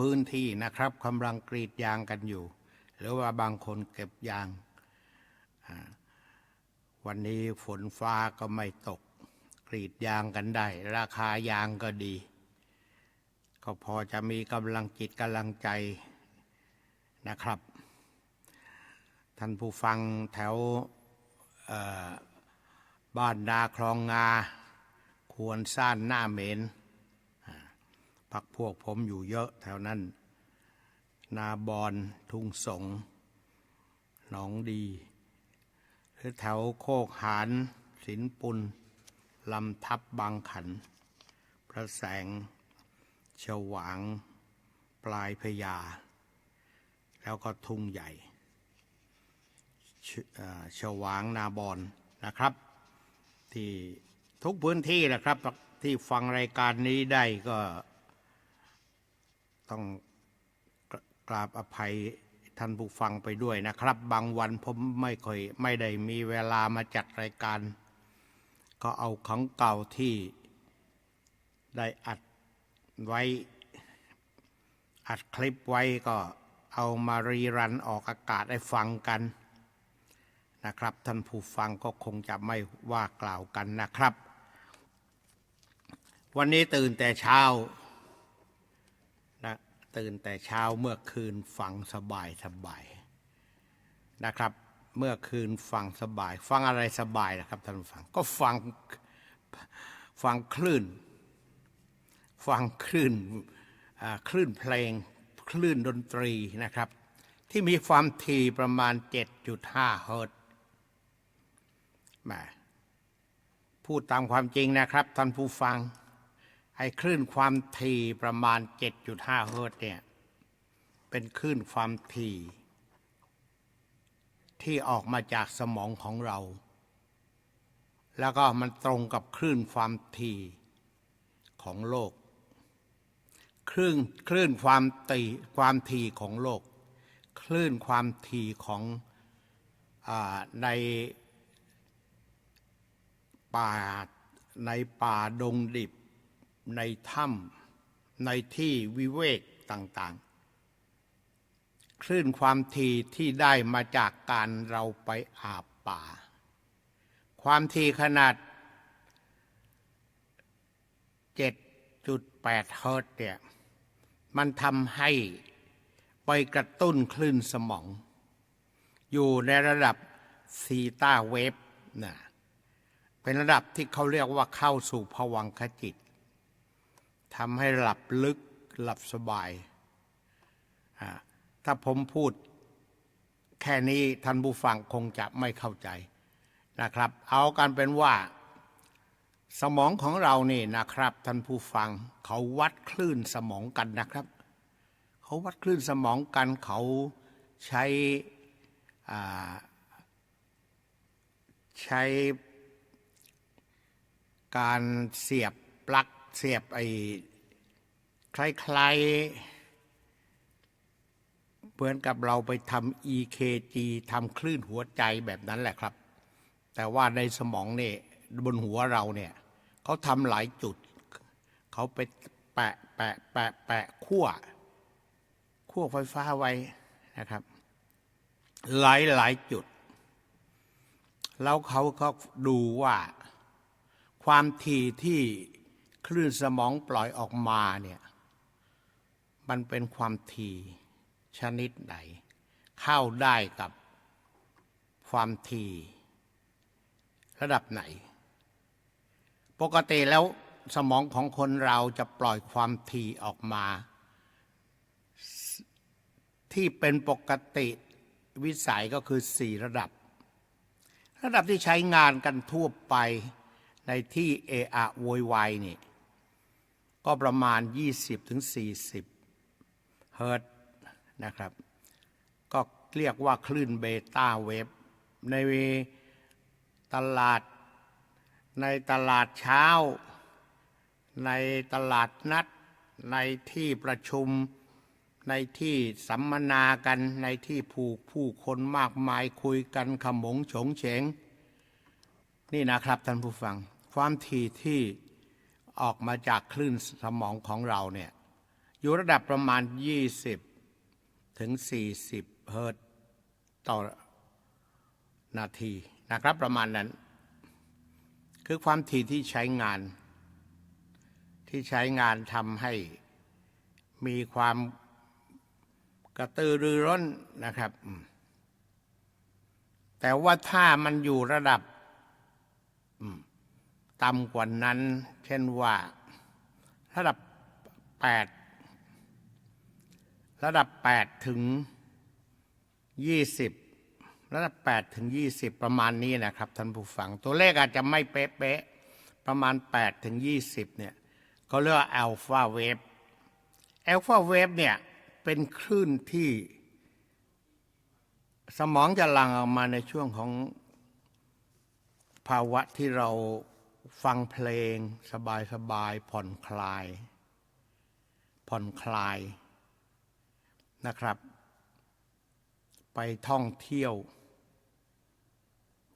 พื้นที่นะครับกำลังกรีดยางกันอยู่ หรือว่าบางคนเก็บยาง วันนี้ฝนฟ้าก็ไม่ตก กรีดยางกันได้ ราคายางก็ดี ก็พอจะมีกำลังจิตกำลังใจนะครับ ท่านผู้ฟังแถวบ้านนาคลองงา ควรซ่านหน้าเหมน พักพวกผมอยู่เยอะแถวนั้น นาบอนทุ่งสง หนองดี หรือแถวโคกหานสินปุนลำทับบางขัน พระแสงฉวาง ปลายพญาแล้วก็ทุ่งใหญ่เอ่อฉวางนาบอนนะครับ ที่ทุกพื้นที่นะครับที่ฟังรายการนี้ได้ก็ ต้องกราบอภัยท่านผู้ฟังไปด้วยนะครับ บางวันผมไม่ค่อยไม่ได้มีเวลามาจัดรายการ ก็เอาของเก่าที่ได้อัดไว้ อัดคลิปไว้ก็เอามารีรันออกอากาศให้ฟังกันนะครับ ท่านผู้ฟังก็คงจะไม่ว่ากล่าวกันนะครับ วันนี้ตื่นแต่เช้า ตื่นแต่เช้าเมื่อคืนฟังสบายสบายนะครับ เมื่อคืนฟังสบาย ฟังอะไรสบายนะครับท่านผู้ฟังก็ฟังฟังคลื่น ฟังคลื่นคลื่นเพลงคลื่นดนตรีนะครับ ที่มีความถี่ประมาณ 7.5 เฮิรตซ์แหมพูดตามความจริงนะครับท่านผู้ฟัง ไอ้คลื่นความถี่ประมาณ 7.5 เฮิรตซ์เนี่ย เป็นคลื่นความถี่ ที่ออกมาจากสมองของเรา แล้วก็มันตรงกับคลื่นความถี่ของโลก คลื่นคลื่นความตีความถี่ของโลก คลื่นความถี่ของอในป่าในป่าดงดิบ ในถ้ำในที่วิเวกต่างๆ คลื่นความถี่ที่ได้มาจากการเราไปอาบป่า ความถี่ขนาด 7.8เฮิร์ตเนี่ยมันทำให้ไปกระตุ้นคลื่นสมอง อยู่ในระดับซีตาเวฟนะเป็นระดับที่เขาเรียกว่าเข้าสู่ภวังคจิต ทำให้หลับลึกหลับสบาย ถ้าผมพูดแค่นี้ท่านผู้ฟังคงจะไม่เข้าใจนะครับ เอากันเป็นว่า สมองของเรานี่นะครับ ท่านผู้ฟังเขาวัดคลื่นสมองกันนะครับ เขาวัดคลื่นสมองกันเขาใช้อ่าใช้การเสียบปลั๊ก เสียบไอ้คล้ายๆเหมือนกับเราไปทำ EKG ทำคลื่นหัวใจแบบนั้นแหละครับ แต่ว่าในสมองเนี่ยบนหัวเราเนี่ยเขาทำหลายจุด เขาไปแปะแปะแปะแปะขั้วขั้วไฟฟ้าไว้นะครับ หลายหลายจุด แล้วเขาก็ดูว่าความถี่ที่ คลื่นสมองปล่อยออกมาเนี่ยมันเป็นความถี่ชนิดไหน เข้าได้กับความถี่ระดับไหน ปกติแล้วสมองของคนเราจะปล่อยความถี่ออกมา ที่เป็นปกติวิสัยก็คือสี่ระดับ ระดับที่ใช้งานกันทั่วไปในที่เออะโวยวายนี่ ก็ประมาณ 20-40ถึง40เฮิร์ตนะครับ ก็เรียกว่าคลื่นเบต้าเวฟในตลาดในตลาดเช้า ในตลาดนัด ในที่ประชุม ในที่สัมมนากัน ในที่ผู้ผู้คนมากมายคุยกันขมงฉงเฉง นี่นะครับท่านผู้ฟัง ความถี่ที่ ออกมาจากคลื่นสมองของเราเนี่ยอยู่ระดับประมาณ 20 ถึง 40 เฮิรตซ์ต่อนาทีนะครับประมาณนั้น คือความถี่ที่ใช้งาน ที่ใช้งานทำให้มีความกระตือรือร้นนะครับ แต่ว่าถ้ามันอยู่ระดับ ต่ำกว่านั้น เช่นว่า ระดับ 8 ระดับ 8 ถึง 20 ระดับ 8 ถึง 20 ประมาณนี้นะครับท่านผู้ฟัง ตัวเลขอาจจะไม่เป๊ะๆประมาณ 8 ถึง 20 เนี่ยก็เรียกว่าอัลฟาเวฟอัลฟาเวฟเนี่ยเป็นคลื่นที่สมองจะหลั่งออกมาในช่วงของภาวะที่เรา ฟังเพลงสบายๆผ่อนคลาย ผ่อนคลายนะครับ ไปท่องเที่ยว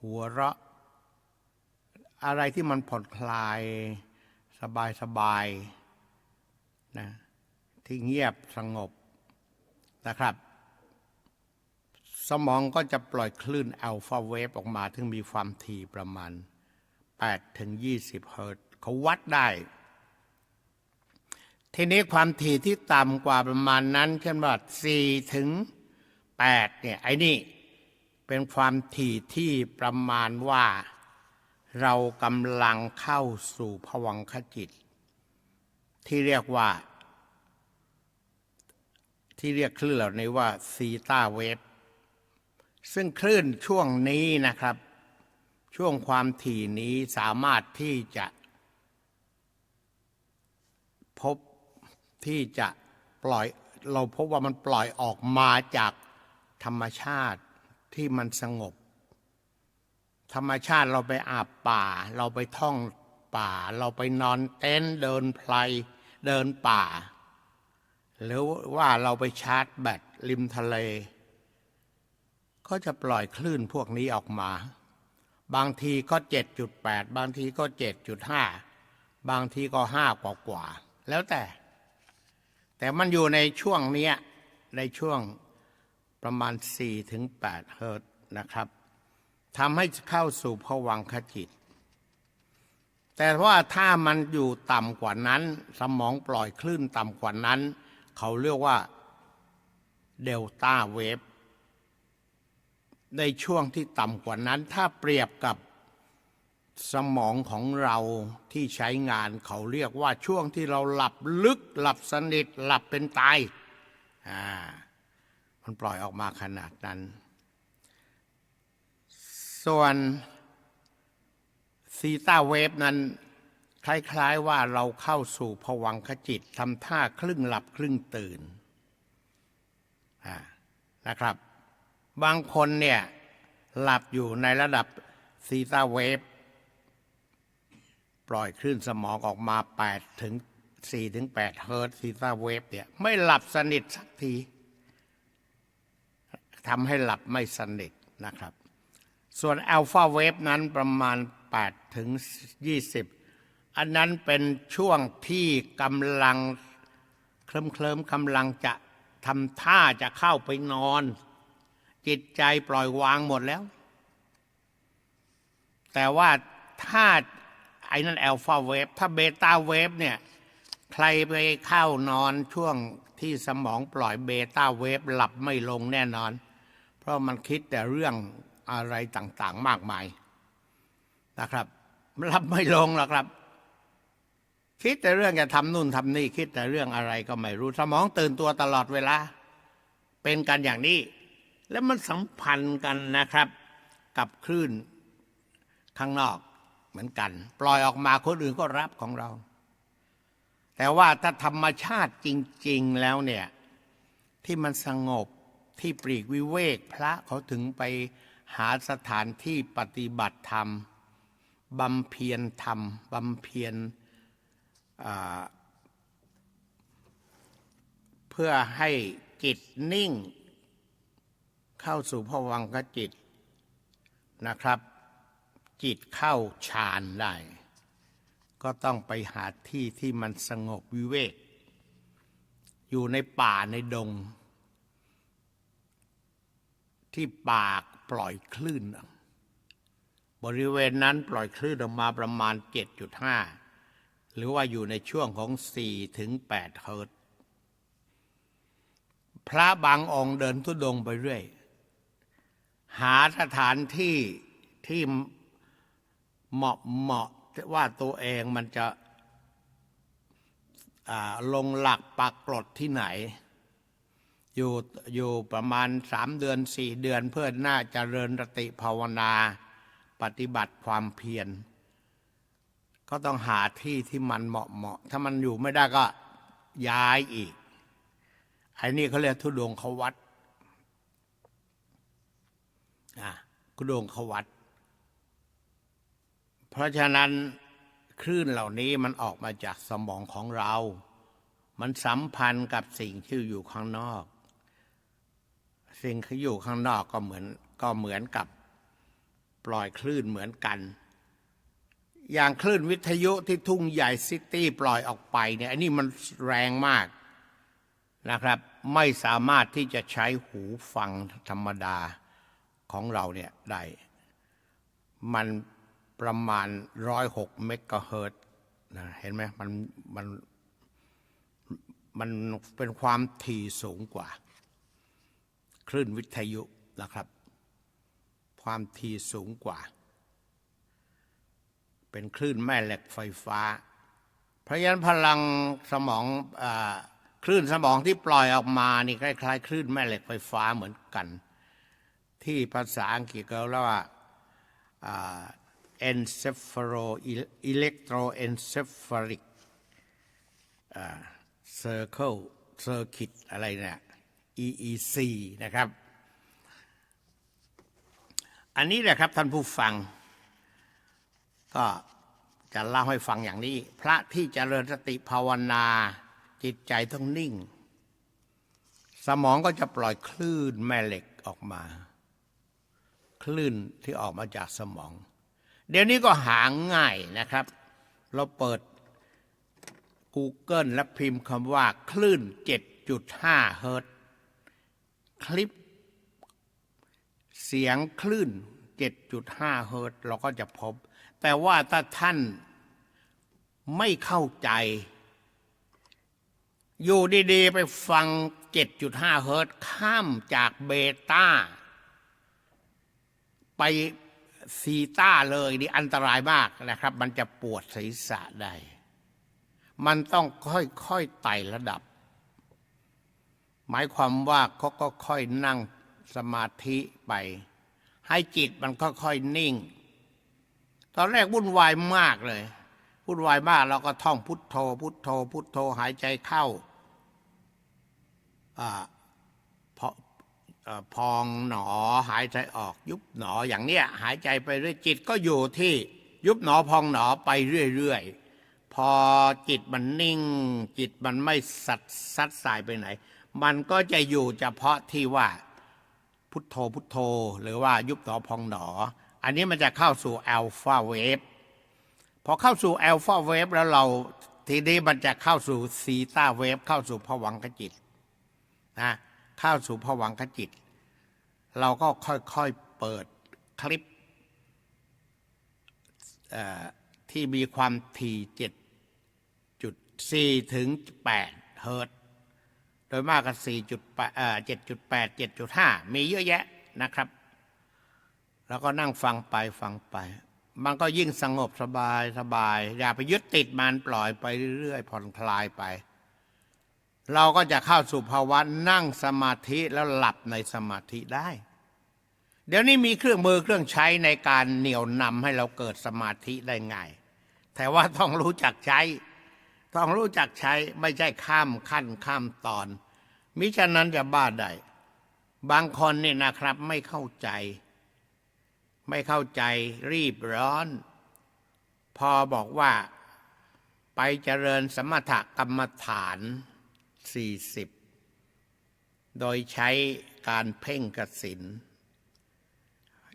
หัวเราะ อะไรที่มันผ่อนคลายสบายๆนะที่เงียบสงบนะครับ สมองก็จะปล่อยคลื่นอัลฟาเวฟออกมาถึงมีความถี่ประมาณ 8ถึง20เฮิรตซ์เขาวัดได้ ทีนี้ความถี่ที่ต่ำกว่าประมาณนั้น เช่นว่า4ถึง8เนี่ยไอ้นี่เป็นความถี่ที่ประมาณว่า เรากำลังเข้าสู่ภวังคจิต ที่เรียกว่า ที่เรียกคลื่นเหล่านี้ว่าซีตาเวฟซึ่งคลื่นช่วงนี้นะครับ ช่วงความถี่นี้สามารถที่จะพบที่จะปล่อยเราพบว่ามันปล่อยออกมาจากธรรมชาติที่มันสงบ ธรรมชาติเราไปอาบป่า เราไปท่องป่า เราไปนอนเต็นท์เดินไพลเดินป่า หรือว่าเราไปชาร์จแบตริมทะเล ก็จะปล่อยคลื่นพวกนี้ออกมา บางทีก็ 7.8 บางทีก็ 7.5 บางทีก็ 5 กว่ากว่าแล้วแต่ แต่มันอยู่ในช่วงเนี้ยในช่วงประมาณ 4-8 เฮิรตนะครับทำให้เข้าสู่ภวังคจิต แต่ว่าถ้ามันอยู่ต่ำกว่านั้น สมองปล่อยคลื่นต่ำกว่านั้น เขาเรียกว่าเดลต้าเวฟ ในช่วงที่ต่ำกว่านั้น ถ้าเปรียบกับสมองของเราที่ใช้งานเขาเรียกว่าช่วงที่เราหลับลึกหลับสนิทหลับเป็นตายอ่ามันปล่อยออกมาขนาดนั้น ส่วนซีตาเวฟนั้น คล้ายๆว่าเราเข้าสู่ภวังคจิตทำท่าครึ่งหลับครึ่งตื่นอ่านะครับ บางคนเนี่ย หลับอยู่ในระดับซีตาเวฟปล่อยคลื่นสมองออกมา8ถึง4ถึง8เฮิรตซีตาเวฟเนี่ยไม่หลับสนิทสักทีทำให้หลับไม่สนิทนะครับ ส่วนอัลฟาเวฟนั้นประมาณ8ถึง20 อันนั้นเป็นช่วงที่กำลังเคลิ้มเคลิมกำลังจะทำท่าจะเข้าไปนอน จิตใจปล่อยวางหมดแล้ว แต่ว่าถ้าไอ้นั่นแอลฟาเวฟถ้าเบต้าเวฟเนี่ยใครไปเข้านอนช่วงที่สมองปล่อยเบต้าเวฟหลับไม่ลงแน่นอน เพราะมันคิดแต่เรื่องอะไรต่างๆมากมายนะครับรับไม่ลงหรอกครับ คิดแต่เรื่องจะทำนู่นทำนี่คิดแต่เรื่องอะไรก็ไม่รู้ สมองตื่นตัวตลอดเวลา เป็นกันอย่างนี้ แล้วมันสัมพันธ์กันนะครับ กับคลื่นข้างนอกเหมือนกัน ปล่อยออกมาคนอื่นก็รับของเรา แต่ว่าถ้าธรรมชาติจริง ๆแล้วเนี่ย ที่มันสงบที่ปรีกวิเวกพระเขาถึงไปหาสถานที่ปฏิบัติธรรมบำเพ็ญธรรมบำเพ็ญเพื่อให้จิตนิ่ง เข้าสู่ภวังคจิตนะครับ จิตเข้าฌานได้ ก็ต้องไปหาที่ที่มันสงบวิเวก อยู่ในป่าในดง ที่ปากปล่อยคลื่น บริเวณนั้นปล่อยคลื่นออกมาประมาณ 7.5 หรือว่าอยู่ในช่วงของ 4 ถึง 8 เฮิรตพระบางองค์เดินทุดงไปเรื่อย หาสถานที่ที่เหมาะเหมาะว่าตัวเองมันจะลงหลักปักกรดที่ไหน อยู่อยู่ประมาณสามเดือนสี่เดือนเพื่อน้าจเจริญรติภาวนา ปฏิบัติความเพียร ก็ต้องหาที่ที่มันเหมาะเหมาะ ถ้ามันอยู่ไม่ได้ก็ย้ายอีกไอ้นี่เขาเรียกทุดงควัด อะทุดงควัดเพราะฉะนั้นคลื่นเหล่านี้มันออกมาจากสมองของเรา มันสัมพันธ์กับสิ่งที่อยู่ข้างนอก สิ่งที่อยู่ข้างนอกก็เหมือนก็เหมือนกับปล่อยคลื่นเหมือนกัน อย่างคลื่นวิทยุที่ทุ่งใหญ่ซิตี้ปล่อยออกไปเนี่ยอันนี้มันแรงมากนะครับ ไม่สามารถที่จะใช้หูฟังธรรมดา ของเราเนี่ยได้ มันประมาณร้อยหกเมกะเฮิรตซ์นะเห็นไหมมันมันมันเป็นความถี่สูงกว่า คลื่นวิทยุนะครับ ความถี่สูงกว่า เป็นคลื่นแม่เหล็กไฟฟ้า เพราะฉะนั้นพลังสมองอคลื่นสมองที่ปล่อยออกมานี่คล้ายๆ คลื่นแม่เหล็กไฟฟ้าเหมือนกัน ที่ภาษาอังกฤษเขาเรียกว่า encephalo electroencephalic circle circuit อะไรเนี่ย EEC นะครับ อันนี้แหละครับท่านผู้ฟัง ก็จะเล่าให้ฟังอย่างนี้ พระที่เจริญสติภาวนา จิตใจต้องนิ่ง สมองก็จะปล่อยคลื่นแม่เหล็กออกมา คลื่นที่ออกมาจากสมอง เดี๋ยวนี้ก็หาง่ายนะครับ เราเปิด Google และพิมพ์คำว่าคลื่น 7.5 เฮิรตซ์คลิป เสียงคลื่น 7.5 เฮิรตซ์เราก็จะพบ แต่ว่าถ้าท่านไม่เข้าใจ อยู่ดี ๆ ไปฟัง 7.5 เฮิรตซ์ข้ามจากเบต้า ไปซีต้าเลยนี่อันตรายมากนะครับ มันจะปวดศีรษะได้ มันต้องค่อยๆไต่ระดับ หมายความว่าเขาก็ค่อยนั่งสมาธิไป ให้จิตมันค่อยๆนิ่ง ตอนแรกวุ่นวายมากเลยวุ่นวายมากเราก็ท่องพุทโธ พุทโธ พุทโธหายใจเข้าอ่า พองหนอหายใจออกยุบหนออย่างเนี้ยหายใจไปเรื่อยจิตก็อยู่ที่ยุบหนอพองหนอไปเรื่อยๆพอจิตมันนิ่ง จิตมันไม่สัดซัดสายไปไหน มันก็จะอยู่เฉพาะที่ว่าพุทโธพุทโธ หรือว่ายุบหนอพองหนอ อันนี้มันจะเข้าสู่อัลฟาเวฟพอเข้าสู่อัลฟาเวฟแล้วเราทีนี้มันจะเข้าสู่ซีตาเวฟเข้าสู่ผวังขจิตนะ เข้าสู่ผวังขจิต เราก็ค่อยๆเปิดคลิปที่มีความถี่เจ็ดจุดสี่ถึงแปดเฮิรตโดยมากก็สี่จุดเจ็ดจุดแปดเจ็ดจุดห้ามีเยอะแยะนะครับ แล้วก็นั่งฟังไปฟังไป มันก็ยิ่งสงบสบายสบาย อย่าไปยึดติดมันปล่อยไปเรื่อยๆผ่อนคลายไป เราก็จะเข้าสู่ภาวะนั่งสมาธิแล้วหลับในสมาธิได้ เดี๋ยวนี้มีเครื่องมือเครื่องใช้ในการเหนี่ยวนำให้เราเกิดสมาธิได้ง่าย แต่ว่าต้องรู้จักใช้ ต้องรู้จักใช้ไม่ใช่ข้ามขั้นข้ามตอน มิฉะนั้นจะบ้าได้ บางคนนี่นะครับไม่เข้าใจ ไม่เข้าใจรีบร้อน พอบอกว่าไปเจริญสมถกรรมฐาน สี่สิบโดยใช้การเพ่งกสิน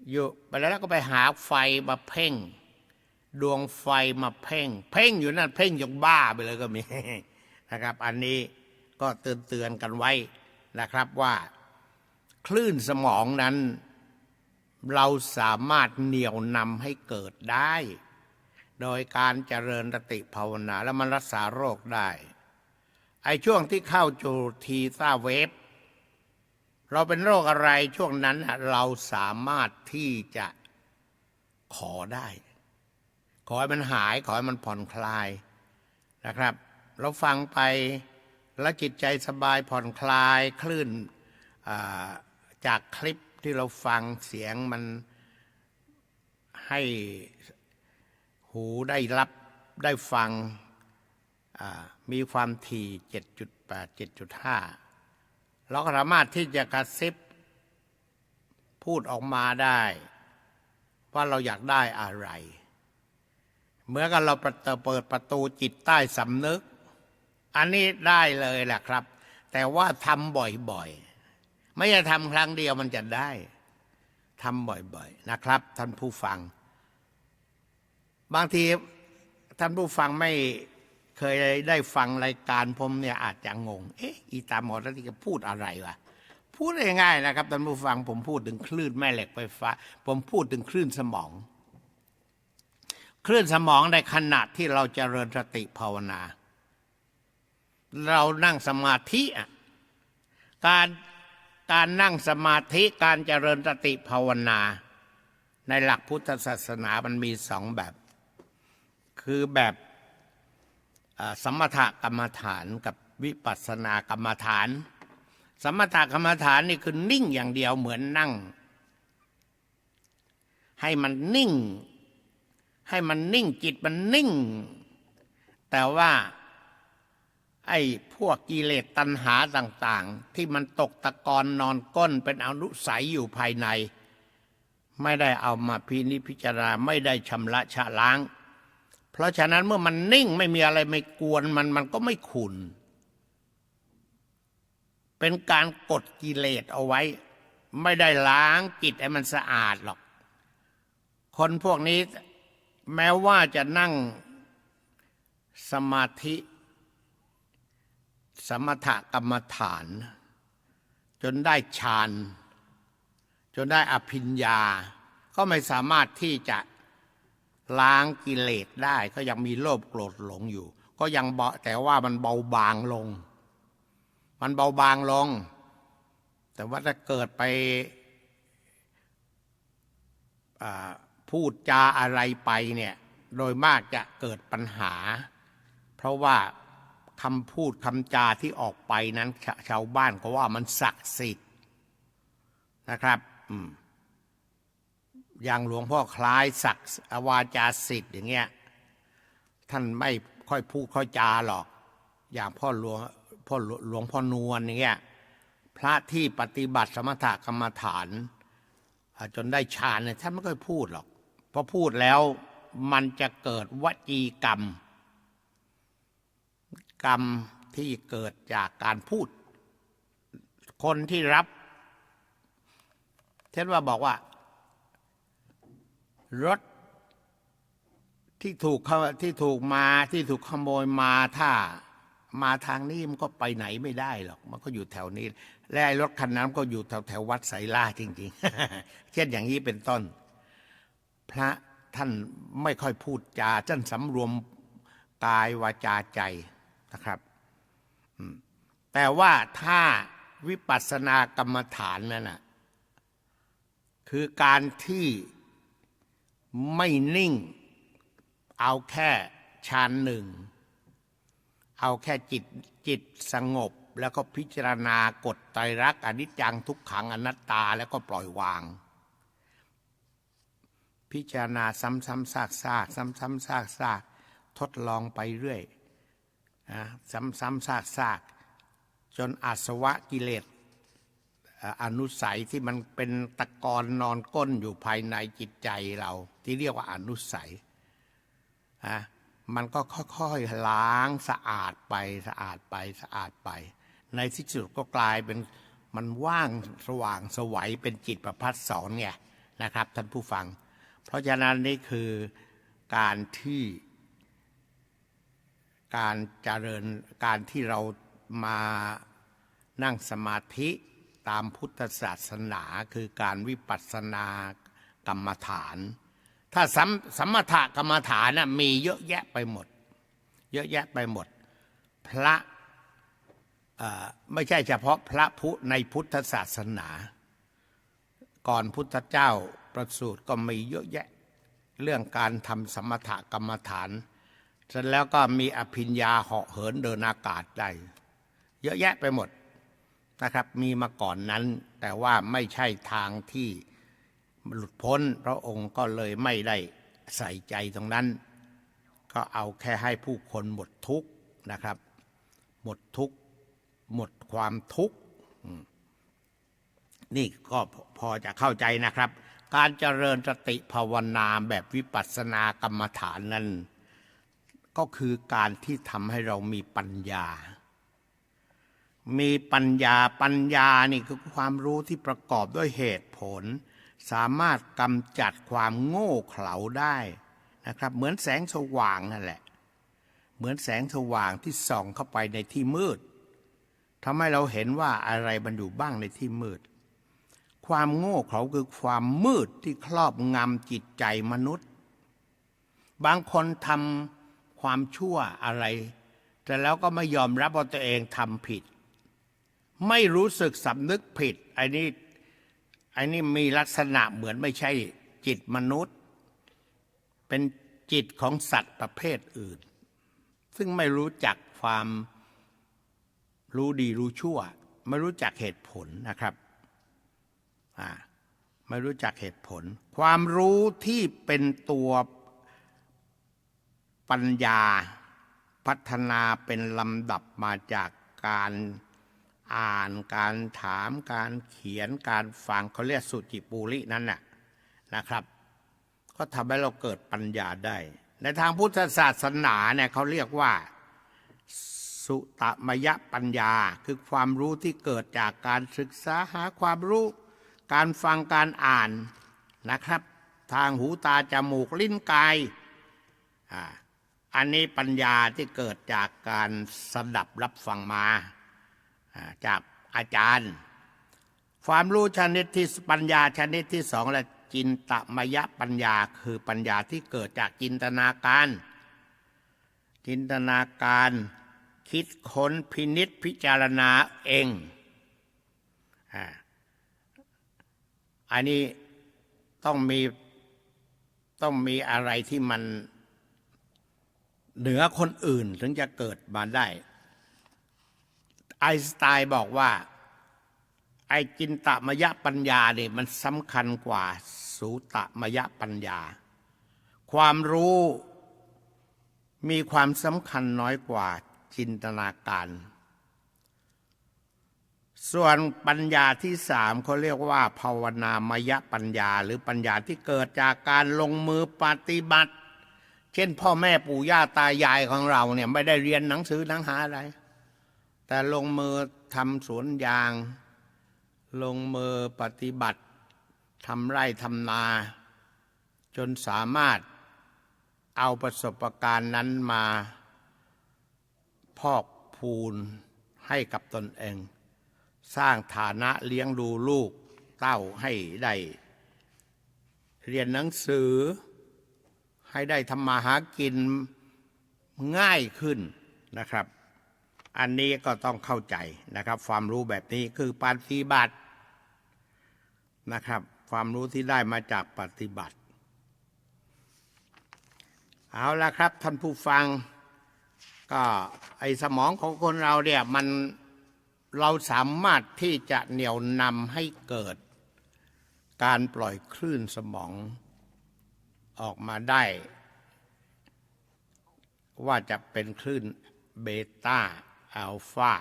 อยู่ไปแล้วก็ไปหาไฟมาเพ่ง ดวงไฟมาเพ่ง เพ่งอยู่นั่นเพ่งจนบ้าไปเลยก็มีนะครับ อันนี้ก็เตือนเตือนๆกันไว้นะครับว่า คลื่นสมองนั้น เราสามารถเหนี่ยวนำให้เกิดได้ โดยการเจริญสติภาวนา แล้วมันรักษาโรคได้ ไอ้ช่วงที่เข้าจูทีซ่าเวฟเราเป็นโรคอะไรช่วงนั้นเราสามารถที่จะขอได้ ขอให้มันหาย ขอให้มันผ่อนคลายนะครับ เราฟังไปแล้วจิตใจสบายผ่อนคลายคลื่นจากคลิปที่เราฟังเสียงมันให้หูได้รับได้ฟัง มีความถี่ 7.8 7.5 เราก็สามารถที่จะกระซิบพูดออกมาได้ ว่าเราอยากได้อะไรเมื่อกันเราเปิดประตูจิตใต้สำนึก อันนี้ได้เลยแหละครับ แต่ว่าทำบ่อยๆ ไม่ใช่ทำครั้งเดียวมันจะได้ทำบ่อยๆนะครับ ท่านผู้ฟัง บางทีท่านผู้ฟังไม่ เคยได้ฟังรายการผมเนี่ยอาจจะงง เอ๊ะ อีตาหมอที่จะพูดอะไรวะ พูดง่ายๆนะครับท่านผู้ฟังผมพูดถึงคลื่นแม่เหล็กไฟฟ้า ผมพูดถึงคลื่นสมอง คลื่นสมองในขณะที่เราเจริญสติภาวนา เรานั่งสมาธิการการนั่งสมาธิการเจริญสติภาวนา ในหลักพุทธศาสนามันมีสองแบบ คือแบบ สมถกรรมฐานกับวิปัสสนากรรมฐาน สมถกรรมฐานนี่คือนิ่งอย่างเดียวเหมือนนั่ง ให้มันนิ่ง ให้มันนิ่งจิตมันนิ่ง แต่ว่าไอ้พวกกิเลสตัณหาต่างๆ ที่มันตกตะกอนนอนก้นเป็นอนุสัยอยู่ภายใน ไม่ได้เอามาพินิจพิจารณาไม่ได้ชำระชะล้าง ราะฉะนั้นเมื่อมันนิ่งไม่มีอะไรไม่กวนมันมันก็ไม่ขุนเป็นการกดกิเลสเอาไว้ ไม่ได้ล้างจิตให้มันสะอาดหรอก คนพวกนี้แม้ว่าจะนั่งสมาธิ สมถกรรมฐาน จนได้ฌานจนได้อภิญญา ก็ไม่สามารถที่จะ ล้างกิเลสได้ก็ยังมีโลภโกรธหลงอยู่ ก็ยังเบาแต่ว่ามันเบาบางลง มันเบาบางลง แต่ว่าถ้าเกิดไปพูดจาอะไรไปเนี่ยโดยมากจะเกิดปัญหา เพราะว่าคำพูดคำจาที่ออกไปนั้นชาชาวบ้านก็ว่ามันศักดิ์สิทธิ์นะครับ อืม อย่างหลวงพ่อคล้ายศักดิ์อวาจาสิทธิ์อย่างเงี้ยท่านไม่ค่อยพูดค่อยจาหรอก อย่างพ่อหลวงพ่อหลวงพ่อนวลอย่างเงี้ยพระที่ปฏิบัติสมถกรรมฐาน จนได้ฌานเนี่ยท่านไม่ค่อยพูดหรอกเพราะพูดแล้วมันจะเกิดวจีกรรม กรรมที่เกิดจากการพูด คนที่รับ เช่นว่าบอกว่า รถที่ถูกที่ถูกมาที่ถูกขโมยมาถ้ามาทางนี้มันก็ไปไหนไม่ได้หรอก มันก็อยู่แถวนี้ และไอ้รถคันนั้นก็อยู่แถวแถววัดไสล่าจริง ๆ เช่นอย่างนี้เป็นต้น พระท่านไม่ค่อยพูดจาท่านสำรวมกายวาจาใจนะครับแต่ว่าถ้าวิปัสสนากรรมฐานนั่นนะคือการที่ ไม่นิ่ง เอาแค่ฌานหนึ่ง เอาแค่จิตจิตสงบ แล้วก็พิจารณากฎไตรลักษณ์อนิจจังทุกขังอนัตตาแล้วก็ปล่อยวาง พิจารณาซ้ำซ้ำซากซากซ้ำซ้ำซากซากทดลองไปเรื่อยนะซ้ำซ้ำซากซากจนอาสวะกิเลส อนุสัยที่มันเป็นตะกอนนอนก้นอยู่ภายในจิตใจเรา ที่เรียกว่าอนุสัยนะมันก็ค่อยๆล้างสะอาดไปสะอาดไปสะอาดไป ในที่สุดก็กลายเป็นมันว่างสว่างสวัยเป็นจิตประพัดสอนไงนะครับท่านผู้ฟัง เพราะฉะนั้นนี่คือการที่การเจริญการที่เรามานั่งสมาธิ ตามพุทธศาสนาคือการวิปัสสนากรรมฐาน ถ้าสัมสมถกรรมฐานนะมีเยอะแยะไปหมด เยอะแยะไปหมด พระไม่ใช่เฉพาะพระพุในพุทธศาสนา ก่อนพุทธเจ้าประสูติก็มีเยอะแยะเรื่องการทำสมถกรรมฐานเสร็จแล้วก็มีอภิญญาเหาะเหินเดินอากาศได้เยอะแยะไปหมด นะครับ มีมาก่อนนั้น แต่ว่าไม่ใช่ทางที่หลุดพ้น พระองค์ก็เลยไม่ได้ใส่ใจตรงนั้น ก็เอาแค่ให้ผู้คนหมดทุกข์นะครับ หมดทุกข์หมดความทุกข์นี่ก็พอจะเข้าใจนะครับ การเจริญสติภาวนาแบบวิปัสสนากรรมฐานนั้น ก็คือการที่ทำให้เรามีปัญญา มีปัญญาปัญญานี่คือความรู้ที่ประกอบด้วยเหตุผล สามารถกำจัดความโง่เขลาได้นะครับ เหมือนแสงสว่างนั่นแหละ เหมือนแสงสว่างที่ส่องเข้าไปในที่มืดทำให้เราเห็นว่าอะไรมันอยู่บ้างในที่มืด ความโง่เขลาคือความมืดที่ครอบงำจิตใจมนุษย์ บางคนทำความชั่วอะไร แต่แล้วก็ไม่ยอมรับว่าตัวเองทำผิด ไม่รู้สึกสำนึกผิดไอ้นี่ไอ้นี่มีลักษณะเหมือนไม่ใช่จิตมนุษย์ เป็นจิตของสัตว์ประเภทอื่น ซึ่งไม่รู้จักความรู้ดีรู้ชั่ว ไม่รู้จักเหตุผลนะครับอ่าไม่รู้จักเหตุผล ความรู้ที่เป็นตัวปัญญาพัฒนาเป็นลำดับมาจากการ อ่านการถามการเขียนการฟังเขาเรียกสุจิปูรินั่นน่ะนะครับ ก็ทำให้เราเกิดปัญญาได้ ในทางพุทธศาสนาเนี่ยเขาเรียกว่าสุตมยปัญญา คือความรู้ที่เกิดจากการศึกษาหาความรู้ การฟังการอ่านนะครับ ทางหูตาจมูกลิ้นกายอ่าอันนี้ปัญญาที่เกิดจากการสดับรับฟังมา จากอาจารย์ ความรู้ชนิดที่ปัญญาชนิดที่สองและจินตมยปัญญาคือปัญญาที่เกิดจากจินตนาการ จินตนาการคิดค้นพินิษพิจารณาเองอันนี้ต้องมีต้องมีอะไรที่มันเหนือคนอื่นถึงจะเกิดมาได้ ไอน์สไตน์บอกว่า ไอจินตมยปัญญาเนี่ยมันสำคัญกว่าสูตมยปัญญา ความรู้มีความสำคัญน้อยกว่าจินตนาการ ส่วนปัญญาที่สามเขาเรียกว่า ภาวนามยปัญญา หรือปัญญาที่เกิดจากการลงมือปฏิบัติ เช่นพ่อแม่ปู่ย่าตายายของเราเนี่ยไม่ได้เรียนหนังสือหนังหาอะไร แต่ลงมือทำสวนยาง ลงมือปฏิบัติทำไร่ทำนา จนสามารถเอาประสบการณ์นั้นมา พอกพูนให้กับตนเอง สร้างฐานะเลี้ยงดูลูกเต้าให้ได้เรียนหนังสือให้ได้ทำมาหากินง่ายขึ้นนะครับ อันนี้ก็ต้องเข้าใจนะครับ ความรู้แบบนี้คือปฏิบัตินะครับ ความรู้ที่ได้มาจากปฏิบัติ เอาละครับท่านผู้ฟัง ก็ไอสมองของคนเราเนี่ยมันเราสามารถที่จะเหนี่ยวนำให้เกิด การปล่อยคลื่นสมองออกมาได้ ว่าจะเป็นคลื่นเบต้า อัลฟา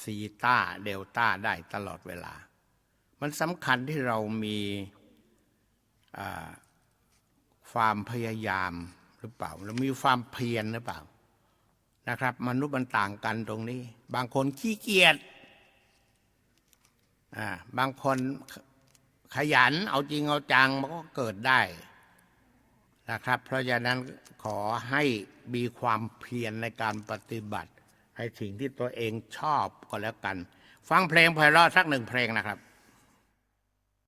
ซีตาเดลต้าได้ตลอดเวลา มันสำคัญที่เรามีความพยายามหรือเปล่าเรามีความเพียรหรือเปล่านะครับ มนุษย์มันต่างกันตรงนี้ บางคนขี้เกียจบางคนขยัน เอาจริงเอาจังมันก็เกิดได้นะครับ เพราะฉะนั้นขอให้มีความเพียรในการปฏิบัติ ให้สิ่งที่ตัวเองชอบก็แล้วกัน ฟังเพลงไพเราะสักหนึ่งเพลงนะครับ